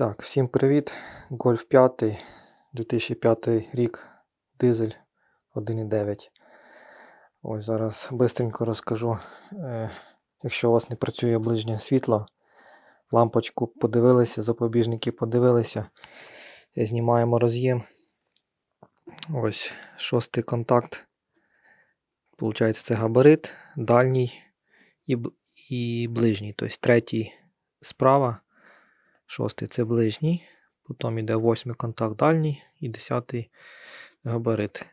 Так, всім привіт. Гольф 5, 2005 рік, дизель 1.9. Ось зараз бистренько розкажу. Е, якщо у вас не працює ближнє світло, лампочку подивилися, запобіжники подивилися. Знімаємо роз'єм. Ось шостий контакт. Получається, це габарит, дальній і, і ближній. Тобто третій справа. Шостий це ближній, потім йде восьмий контакт дальній і десятий габарит.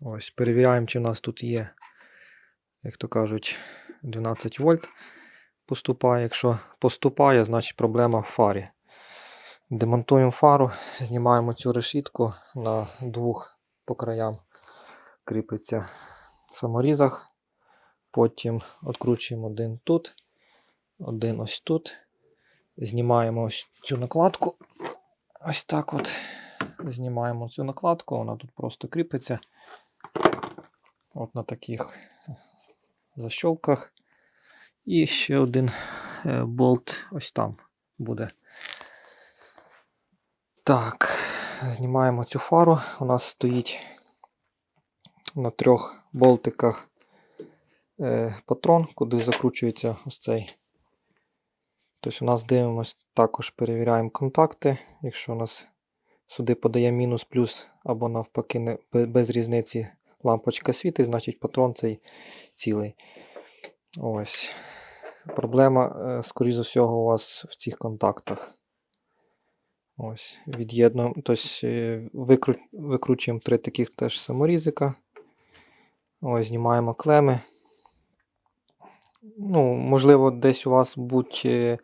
Ось, перевіряємо, чи в нас тут є, як то кажуть, 12 вольт поступає. Якщо поступає, значить проблема в фарі. Демонтуємо фару, знімаємо цю решітку на двох по краям кріпиться саморізах. Потім відкручуємо один тут, один ось тут. Знімаємо ось цю накладку. Ось так от. Знімаємо цю накладку, вона тут просто кріпиться. От на таких защолках. І ще один е, болт ось там буде. Так, знімаємо цю фару. У нас стоїть на трьох болтиках е, патрон, куди закручується ось цей Тобто у нас дивимось, також перевіряємо контакти. Якщо у нас сюди подає мінус, плюс або навпаки не, без різниці лампочка світить, значить патрон цей цілий. Ось. Проблема, е, скоріш за всього, у вас в цих контактах. Ось, від'єднуємо, тобто викру, викручуємо три таких теж саморізика. Ось, знімаємо клеми. Ну, можливо, десь у вас будь, е,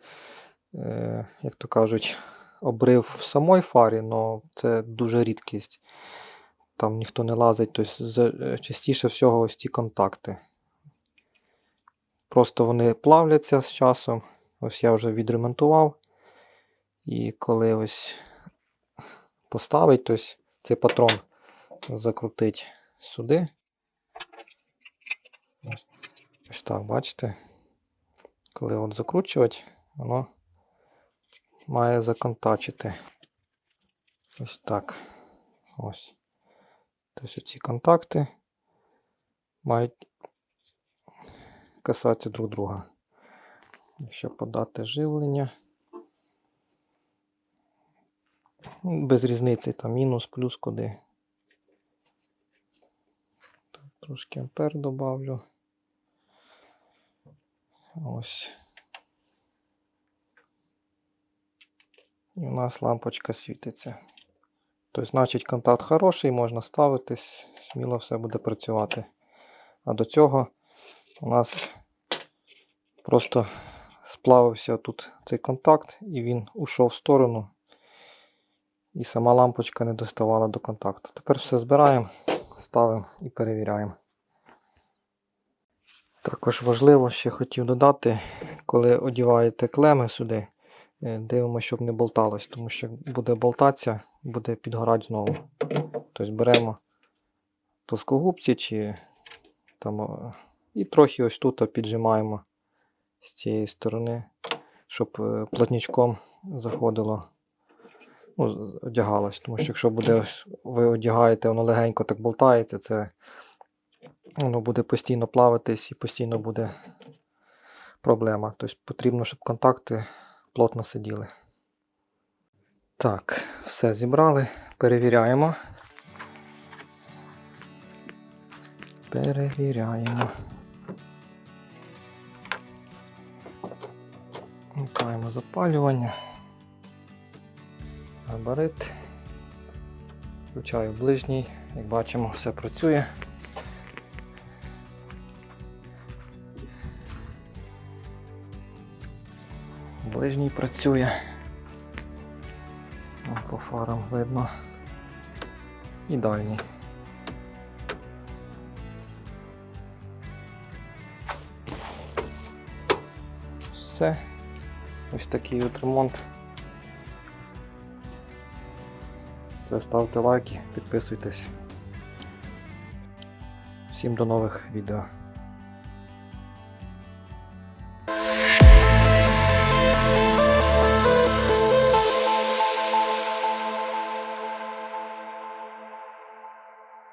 е, як то кажуть, обрив в самій фарі, але це дуже рідкість. Там ніхто не лазить, тобто частіше всього ось ці контакти. Просто вони плавляться з часом. Ось я вже відремонтував. І коли ось поставить, тобто цей патрон закрутить сюди. Ось, ось так, бачите? Коли от закручувати, воно має законтачити. Ось так. Ось. Тобто ці контакти мають касатися друг друга. Якщо подати живлення. Без різниці там мінус, плюс куди. Так, трошки ампер добавлю. Ось. І у нас лампочка світиться. Тобто, значить, контакт хороший, можна ставитись, сміло все буде працювати. А до цього у нас просто сплавився тут цей контакт, і він ушов в сторону, і сама лампочка не доставала до контакту. Тепер все збираємо, ставимо і перевіряємо. Також важливо, ще хотів додати, коли одіваєте клеми сюди, е, дивимося, щоб не болталось, тому що буде болтатися, буде підгорати знову. Тобто беремо плоскогубці чи там, е, і трохи ось тут піджимаємо з цієї сторони, щоб е, плотничком заходило, ну, одягалось. Тому що якщо буде ось ви одягаєте, воно легенько так болтається, це воно буде постійно плавитись і постійно буде проблема. Тобто потрібно, щоб контакти плотно сиділи. Так, все зібрали, перевіряємо. Перевіряємо. Вмикаємо запалювання. Габарит. Включаю ближній. Як бачимо, все працює. Ближній працює. О, По фарам видно. І дальній. Все. Ось такий от ремонт. Все, ставте лайки, підписуйтесь. Всім до нових відео.